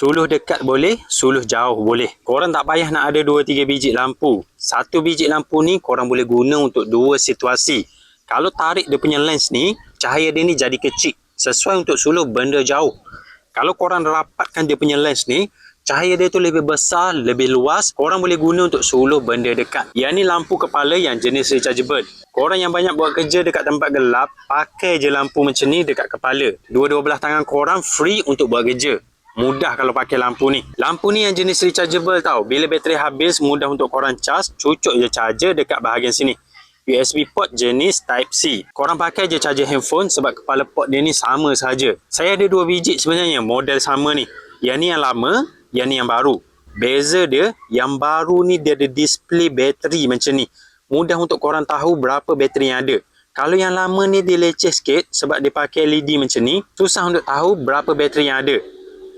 Suluh dekat boleh, suluh jauh boleh. Korang tak payah nak ada 2-3 biji lampu. Satu biji lampu ni korang boleh guna untuk dua situasi. Kalau tarik dia punya lens ni, cahaya dia ni jadi kecil. Sesuai untuk suluh benda jauh. Kalau korang rapatkan dia punya lens ni, cahaya dia tu lebih besar, lebih luas. Korang boleh guna untuk suluh benda dekat. Yang ni lampu kepala yang jenis rechargeable. Korang yang banyak buat kerja dekat tempat gelap, pakai je lampu macam ni dekat kepala. Dua-dua belah tangan korang free untuk buat kerja. Mudah kalau pakai lampu ni. Lampu ni yang jenis rechargeable tau. Bila bateri habis, mudah untuk korang charge. Cucuk je charger dekat bahagian sini. USB port jenis Type-C. Korang pakai je charger handphone sebab kepala port dia ni sama saja. Saya ada dua biji sebenarnya model sama ni. Yang ni yang lama, yang ni yang baru. Beza dia, yang baru ni dia ada display bateri macam ni. Mudah untuk korang tahu berapa bateri yang ada. Kalau yang lama ni dia leceh sikit sebab dia pakai LED macam ni, susah untuk tahu berapa bateri yang ada.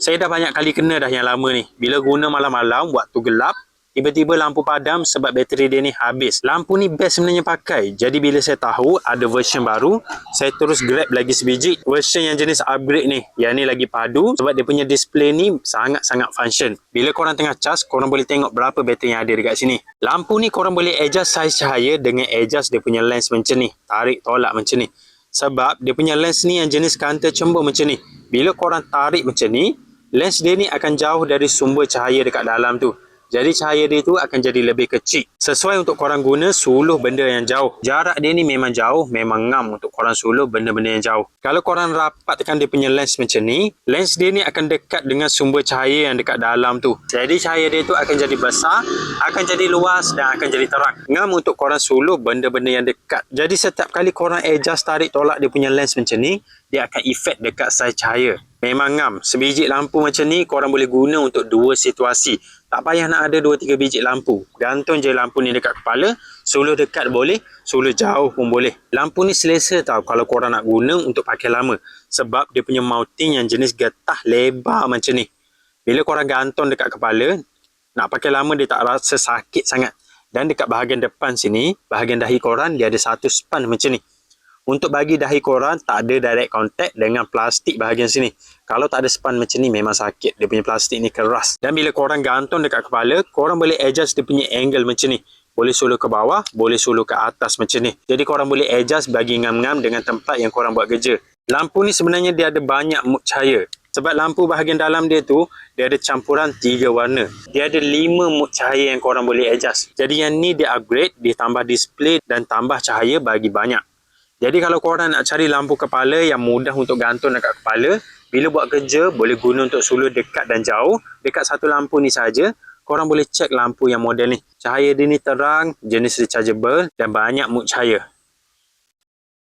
Saya dah banyak kali kena dah yang lama ni. Bila guna malam-malam waktu gelap, tiba-tiba lampu padam sebab bateri dia ni habis. Lampu ni best sebenarnya pakai. Jadi bila saya tahu ada version baru, saya terus grab lagi sebiji. Version yang jenis upgrade ni. Yang ni lagi padu sebab dia punya display ni sangat-sangat function. Bila korang tengah charge, korang boleh tengok berapa bateri yang ada dekat sini. Lampu ni korang boleh adjust saiz cahaya dengan adjust dia punya lens macam ni. Tarik tolak macam ni. Sebab dia punya lens ni yang jenis counter cembur macam ni. Bila korang tarik macam ni, lens dia ni akan jauh dari sumber cahaya dekat dalam tu. Jadi cahaya dia tu akan jadi lebih kecil. Sesuai untuk korang guna suluh benda yang jauh. Jarak dia ni memang jauh, memang ngam untuk korang suluh benda-benda yang jauh. Kalau korang rapatkan dia punya lens macam ni, lens dia ni akan dekat dengan sumber cahaya yang dekat dalam tu. Jadi cahaya dia tu akan jadi besar, akan jadi luas dan akan jadi terang. Ngam untuk korang suluh benda-benda yang dekat. Jadi setiap kali korang adjust tarik tolak dia punya lens macam ni, dia akan efek dekat saiz cahaya. Memang ngam. Sebiji lampu macam ni korang boleh guna untuk dua situasi. Tak payah nak ada dua tiga biji lampu. Gantung je lampu ni dekat kepala. Suluh dekat boleh, suluh jauh pun boleh. Lampu ni selesa tau kalau korang nak guna untuk pakai lama. Sebab dia punya mounting yang jenis getah lebar macam ni. Bila korang gantung dekat kepala, nak pakai lama dia tak rasa sakit sangat. Dan dekat bahagian depan sini, bahagian dahi korang dia ada satu span macam ni. Untuk bagi dahi korang tak ada direct contact dengan plastik bahagian sini. Kalau tak ada span macam ni memang sakit. Dia punya plastik ni keras. Dan bila korang gantung dekat kepala, korang boleh adjust dia punya angle macam ni. Boleh suluh ke bawah, boleh suluh ke atas macam ni. Jadi korang boleh adjust bagi ngam-ngam dengan tempat yang korang buat kerja. Lampu ni sebenarnya dia ada banyak mood cahaya. Sebab lampu bahagian dalam dia tu, dia ada campuran tiga warna. Dia ada lima mood cahaya yang korang boleh adjust. Jadi yang ni dia upgrade, dia tambah display dan tambah cahaya bagi banyak. Jadi kalau korang nak cari lampu kepala yang mudah untuk gantung dekat kepala, bila buat kerja boleh guna untuk suluh dekat dan jauh, dekat satu lampu ni saja, korang boleh cek lampu yang model ni. Cahaya dia ni terang, jenis rechargeable dan banyak mood cahaya.